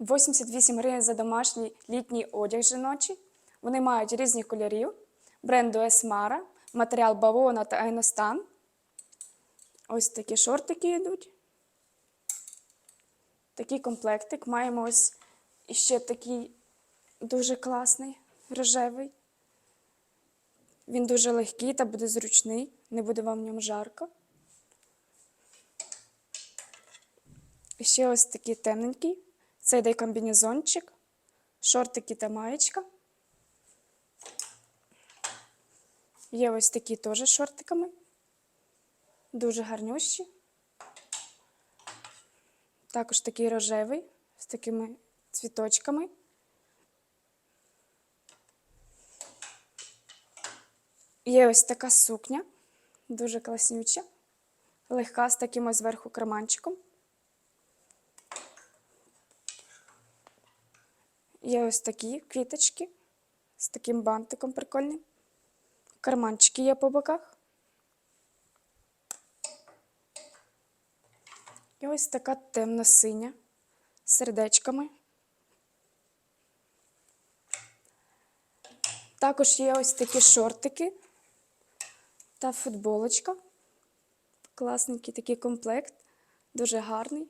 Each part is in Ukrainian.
88 гривень за домашній літній одяг жіночий. Вони мають різних кольорів, бренду Esmara, матеріал бавовна та айностан. Ось такі шортики йдуть. Такий комплектик. Маємо ось іще такий дуже класний, рожевий. Він дуже легкий та буде зручний, не буде вам в ньому жарко. І ще ось такий темненький. Це йде комбінезончик, шортики та маєчка. Є ось такі теж шортиками. Дуже гарнющі. Також такий рожевий з такими цвіточками. Є ось така сукня, дуже класнюча, легка з таким ось зверху карманчиком. Є ось такі квіточки з таким бантиком прикольним. Карманчики є по боках. І ось така темно-синя з сердечками. Також є ось такі шортики та футболочка. Класненький такий комплект, дуже гарний.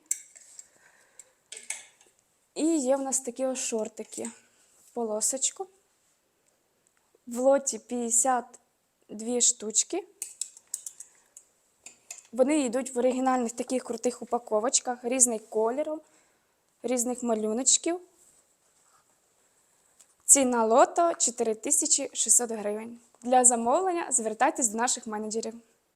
І є в нас такі ось шортики. Полосочку. В лоті 52 штучки. Вони йдуть в оригінальних таких крутих упаковочках, різних кольорів, різних малюночків. Ціна лото 4600 гривень. Для замовлення звертайтесь до наших менеджерів.